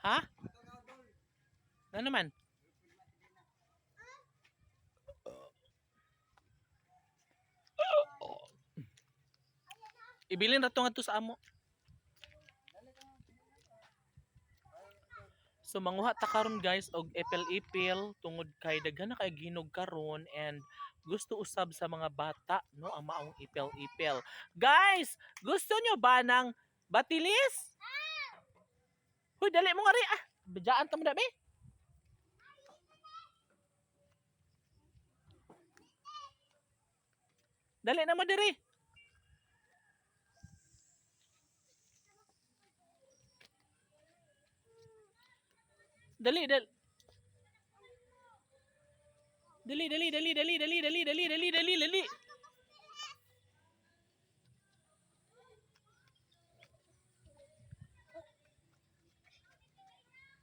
Ha? Ano naman? Ibilin ra to nga to sa amo. So manguha ta karon guys og epel-epel tungod kay daghan na kay ginog karon and gusto usab sa mga bata no ang maong ipel-ipel. Guys, gusto nyo ba ng batilis? Hoy, dali mo nga rin. Ah, bidjaan ta mo na, be. Dali na mo diri. Dali, dali. Dali, dali, dali, dali, dali, dali, dali, dali, dali, dali.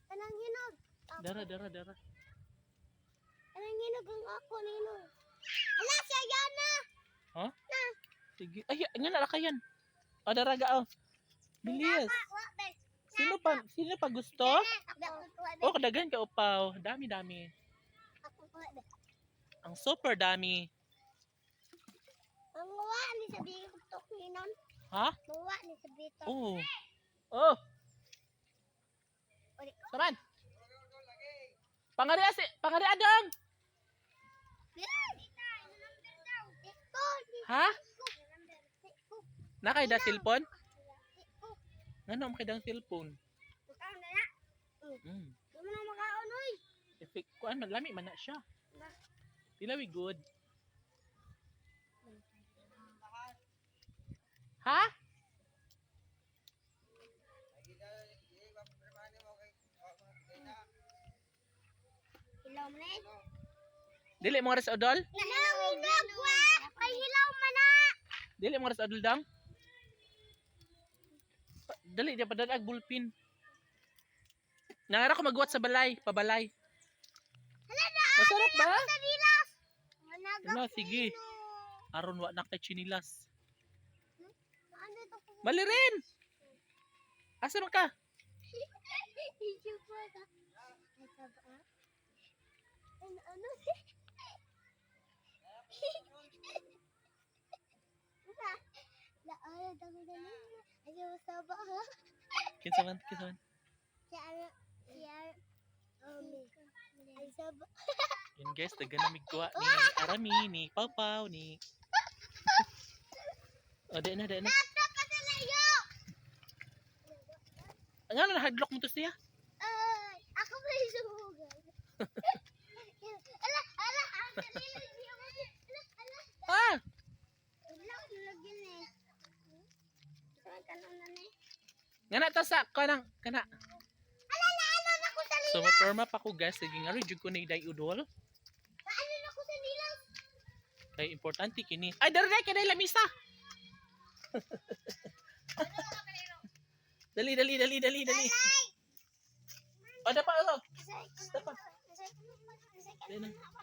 Anong hinog? Dara, dara, dara. Anong hinog ang ako nino? Ala, siya yan na! Ha? Sige. Ay, nga na kayan. O, dara ga, oh. Bilis. Sino pa, sino pa gusto? Oh, kadagan ka upaw. Dami, dami. Ang super dami. Ang uwa ni sabi ko to kinon. Ha? Uwa ni sabi to. Oh. Oh. Saman. Pangari asi, pangari adang. Ha? Nakay da cellphone? Ngano mo kay dang cellphone? Makaon na. Mm. Di mo na makaon, oy. Effect kuan man lami man na siya. Dilawi good. Ha? Hilaw mo na eh. Dili mo res odol? Hilaw, hinog, wa! Ay, hilaw man na! Dili mo res odol dang? Dali di pa dadag bulpin. Nangara ko magwat sa balay, pabalay. Na! Masarap ba? Managap Ano, sige. Aron wa na kay chinilas. Ano to po? Mali rin. Asa man ka? ano? na, naolat ako na nila. Ayaw mo sa ba? Kinsa man, kinsa man. Si ano, si Arami. Um, ay sa? Yun guys, taga na migwa ni Arami, ni Papaw, ni... O, di na, di na. Nakta pa sa layo! Ang ano, nahadlock mo to siya? ganun na ni. Nga ta sa kanang kana. Ala na ano na ko sa So maporma pa ko guys sige nga jud ko ni day udol. Ano na ko sa nila. Kay importante kini. Ay dere na kay lamisa. dali dali dali dali dali. Ada pa usok. Dapat. Dali na.